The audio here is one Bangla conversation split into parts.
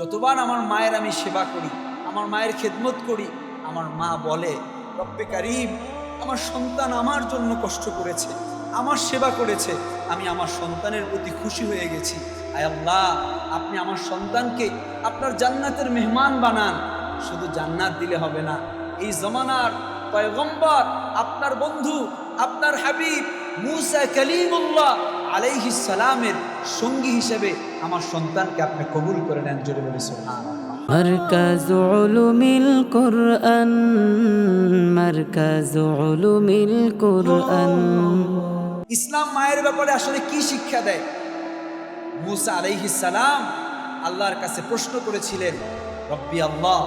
যতবার আমার মায়ের আমি সেবা করি, আমার মায়ের খেদমত করি, আমার মা বলে, রব্বে কারিম, আমার সন্তান আমার জন্য কষ্ট করেছে, আমার সেবা করেছে, আমি আমার সন্তানের প্রতি খুশি হয়ে গেছি। আয় আল্লাহ, আপনি আমার সন্তানকে আপনার জান্নাতের মেহমান বানান, শুধু জান্নাত দিলে হবে না, এই জমানার পয়গম্বর, আপনার বন্ধু, আপনার হাবিব, মুসা কালিমুল্লাহ আলাইহিস সালামের সঙ্গী হিসেবে আমার সন্তানকে আপনি কবুল করে নেন জোরে বলে সুবহানাল্লাহ مركز علوم القرآن مركز علوم القرآن ইসলাম মায়ের ব্যাপারে আসলে কি শিক্ষা দেয় মুসা আলাইহিস সালাম আল্লাহর কাছে প্রশ্ন করেছিলেন রব্বি আল্লাহ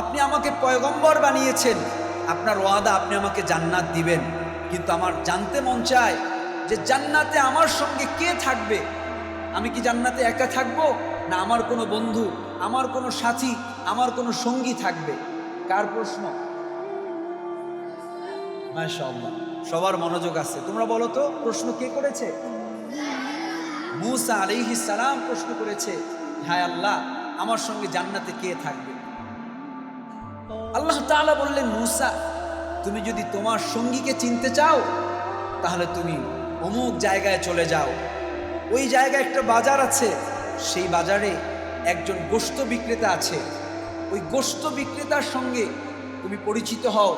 আপনি আমাকে পয়গম্বর বানিয়েছেন আপনার ওয়াদা আপনি আমাকে জান্নাত দিবেন কিন্তু আমার জানতে মন চায় যে জান্নাতে আমার সঙ্গে কে থাকবে? আমি কি জান্নাতে একা থাকব? না আমার কোনো বন্ধু, আমার কোনো সাথী, আমার কোনো সঙ্গী থাকবে? কার প্রশ্ন? সবার মনোযোগ আছে। তোমরা বলো তো, প্রশ্ন কে করেছে? মুসা আলাইহিস সালাম প্রশ্ন করেছে, হায় আল্লাহ, আমার সঙ্গে জান্নাতে কে থাকবে? আল্লাহ তাআলা বললেন, মুসা, তুমি যদি তোমার সঙ্গীকে চিনতে চাও, তাহলে তুমি অমুক জায়গায় চলে যাও। ওই জায়গায় একটা বাজার আছে। সেই বাজারে একজন গোস্ত বিক্রেতা আছে। ওই গোস্ত বিক্রেতার সঙ্গে তুমি পরিচিত হও।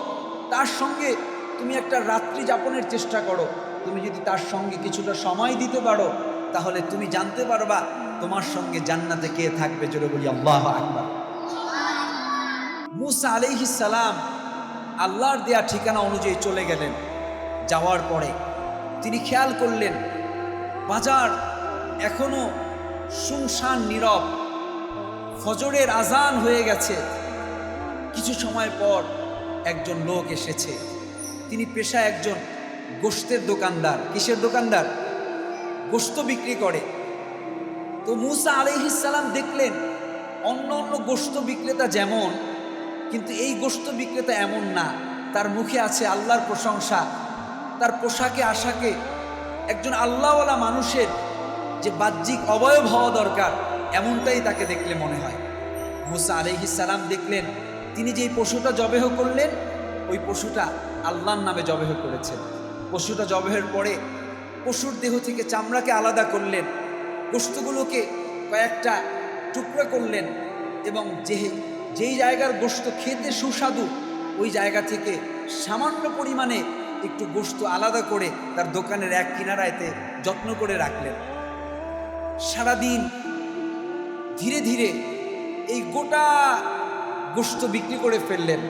তার সঙ্গে তুমি একটা রাত্রি যাপনের চেষ্টা করো। তুমি যদি তার সঙ্গে কিছুটা সময় দিতে পারো, তাহলে তুমি জানতে পারবা তোমার সঙ্গে জান্নাতে কে থাকবে জোরে বলি আল্লাহ আকবার। মুসা সালাম আল্লাহর দেয়া ঠিকানা অনুযায়ী চলে গেলেন। যাওয়ার পরে তিনি খেয়াল করলেন, বাজার এখনও শুনশান নীরব, ফজরের আজান হয়ে গেছে। কিছু সময় পর একজন লোক এসেছে। তিনি পেশা একজন গোস্তের দোকানদার। কিসের দোকানদার? গোস্ত বিক্রি করে। তো মুসা আলাইহিসাল্লাম দেখলেন, অন্য অন্য গোস্ত বিক্রেতা যেমন, কিন্তু এই গোস্ত বিক্রেতা এমন না। তার মুখে আছে আল্লাহর প্রশংসা। তার পোশাকে, আশাকে একজন আল্লাহওয়ালা মানুষের যে বাহ্যিক অবয়ব হওয়া দরকার, এমনটাই তাকে দেখলে মনে হয়। মুসা আলাইহিস সালাম দেখলেন, তিনি যেই পশুটা জবেহ করলেন, ওই পশুটা আল্লাহর নামে জবেহ করেছেন পশুটা জবেহের পরে পশুর দেহ থেকে চামড়াকে আলাদা করলেন গোস্তগুলোকে কয়েকটা টুকরা করলেন এবং যে যেই জায়গার গোস্ত খেতে সুস্বাদু, ওই জায়গা থেকে সামান্য পরিমাণে একটু গোস্ত আলাদা করে তার দোকানের এক কিনারায়তে যত্ন করে রাখলেন। সারাদিন ধীরে ধীরে এই গোটা গোস্ত বিক্রি করে ফেললেন।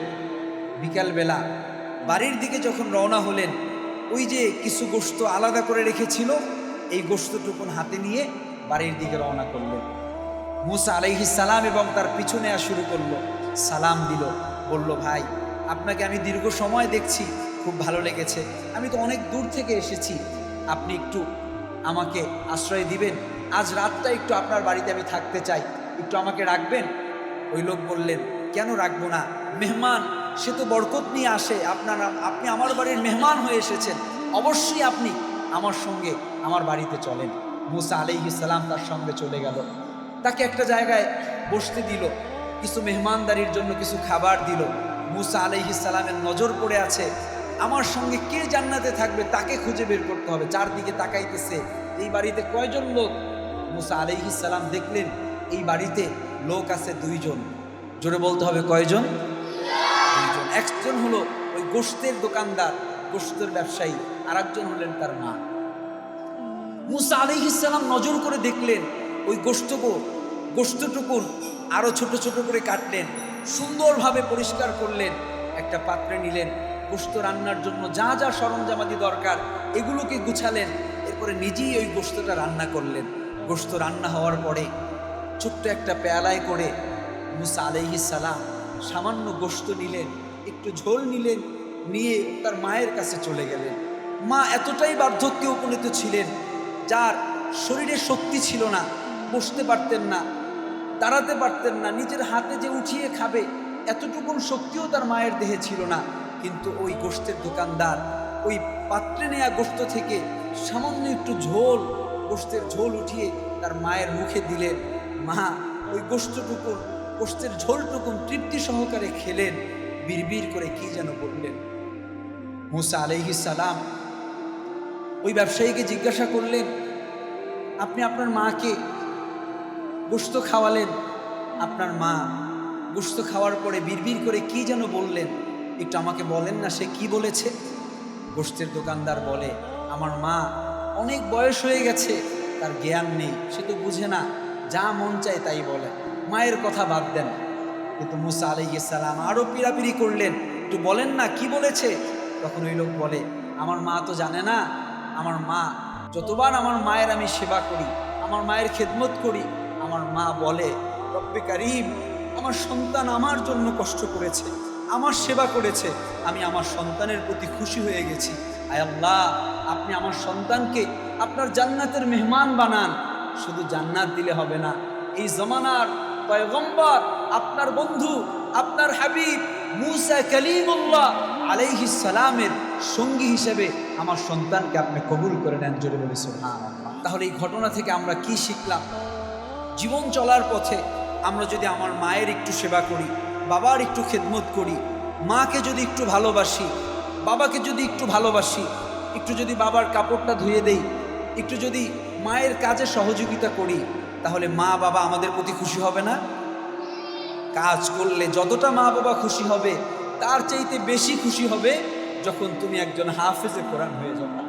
বিকালবেলা বাড়ির দিকে যখন রওনা হলেন, ওই যে কিছু গোস্ত আলাদা করে রেখেছিল, এই গোস্তটুকুন হাতে নিয়ে বাড়ির দিকে রওনা করলেন। মুসা আলাইহি সালাম এবং তার পিছনে নেওয়া শুরু করল। সালাম দিল, বলল, ভাই, আপনাকে আমি দীর্ঘ সময় দেখছি খুব ভালো লেগেছে। আমি তো অনেক দূর থেকে এসেছি। আপনি একটু আমাকে আশ্রয় দিবেন। আজ রাতটা একটু আপনার বাড়িতে আমি থাকতে চাই। একটু আমাকে রাখবেন? ওই লোক বললেন, কেন রাখব না? মেহমান, সে তো বরকত নিয়ে আসে। আপনারা, আপনি আমার বাড়ির মেহমান হয়ে এসেছেন। অবশ্যই আপনি আমার সঙ্গে আমার বাড়িতে চলেন। মুসা আলাইহিস সালাম তার সঙ্গে চলে গেল। তাকে একটা জায়গায় বসতে দিল। কিছু মেহমানদারির জন্য কিছু খাবার দিল। মুসা সালামের নজর পড়ে আছে। আমার সঙ্গে কে জান্নাতে থাকবে তাকে খুঁজে বের করতে হবে। চারদিকে তাকাইতেছে। এই বাড়িতে কয়জন লোক? মুসা আলাইহিস সালাম দেখলেন, এই বাড়িতে লোক আছে দুইজন। জোরে বলতে হবে কয়জন? দুইজন। একজন হলো ওই গোস্তের দোকানদার গোস্তের ব্যবসায়ী আর একজন হলেন তার মা। মুসা আলিহিসাল্লাম নজর করে দেখলেন, ওই গোস্তকো গোস্তটুকুন আরও ছোট ছোট করে কাটলেন, সুন্দরভাবে পরিষ্কার করলেন, একটা পাত্রে নিলেন। গোস্ত রান্নার জন্য যা যা সরঞ্জামাদি দরকার, এগুলোকে গুছালেন, এরপরে নিজেই ওই গোস্তটা রান্না করলেন। গোস্ত রান্না হওয়ার পরে ছোট্ট একটা পেয়ালায় করে মুসা আলাইহিস সালাম সামান্য গোস্ত নিলেন, একটু ঝোল নিলেন, নিয়ে তার মায়ের কাছে চলে গেলেন। মা এতটাই বার্ধক্যে উপনীত ছিলেন, যার শরীরে শক্তি ছিল না, বসতে পারতেন না, দাঁড়াতে পারতেন না, নিজের হাতে যে উঠিয়ে খাবে এতটুকুন শক্তিও তার মায়ের দেহে ছিল না। কিন্তু ওই গোস্তের দোকানদার, ওই পাত্রে নেয়া গোস্ত থেকে সামান্য একটু ঝোল গোস্তের ঝোল উঠিয়ে তার মায়ের মুখে দিলেন। মা, ওই গোষ্ঠটুকুন গোষ্ঠের ঝোলটুকুন তৃপ্তি সহকারে খেলেন। বিড়বিড় করে কি যেন বললেন। মুসা আলাইহিস সালাম ওই ব্যবসায়ীকে জিজ্ঞাসা করলেন, আপনি আপনার মাকে গোস্ত খাওয়ালেন? আপনার মা গোস্ত খাওয়ার পরে বিড়বিড় করে কি যেন বললেন। একটু আমাকে বলেন না সে কি বলেছে? গোস্তের দোকানদার বলে, আমার মা অনেক বয়স হয়ে গেছে, তার জ্ঞান নেই, সে তো বুঝে না, যা মন চায় তাই বলে। মায়ের কথা বাদ দেন। কিন্তু মুসা আলাইসালাম আরও পিড়াপিড়ি করলেন, একটু বলেন না, কি বলেছে? তখন ওই লোক বলে, আমার মা তো জানে না, আমার মা, যতবার আমার মায়ের আমি সেবা করি, আমার মায়ের খেদমত করি, আমার মা বলে, রব্বে কারিম আমার সন্তান আমার জন্য কষ্ট করেছে, আমার সেবা করেছে, আমি আমার সন্তানের প্রতি খুশি হয়ে গেছি। আয় আল্লাহ, আপনি আমার সন্তানকে আপনার জান্নাতের মেহমান বানান। শুধু জান্নাত দিলে হবে না, এই জমানার পয়গম্বর, আপনার বন্ধু, আপনার হাবিব মুসা কালিমুল্লাহ আলাইহিস সালামের সঙ্গী হিসেবে আমার সন্তানকে আপনি কবুল করে নেন জোরে বলি সুবহানাল্লাহ। তাহলে এই ঘটনা থেকে আমরা কি শিখলাম? জীবন চলার পথে আমরা যদি আমার মায়ের একটু সেবা করি, বাবার একটু খেদমত করি, মাকে যদি একটু ভালোবাসি, বাবাকে যদি একটু ভালোবাসি, একটু যদি বাবার কাপড়টা ধুয়ে দেই, একটু যদি মায়ের কাজে সহযোগিতা করি, তাহলে মা বাবা আমাদের প্রতি খুশি হবে না? কাজ করলে যতটা মা বাবা খুশি হবে, তার চাইতে বেশি খুশি হবে যখন তুমি একজন হাফেজে কোরআন হয়ে যাবে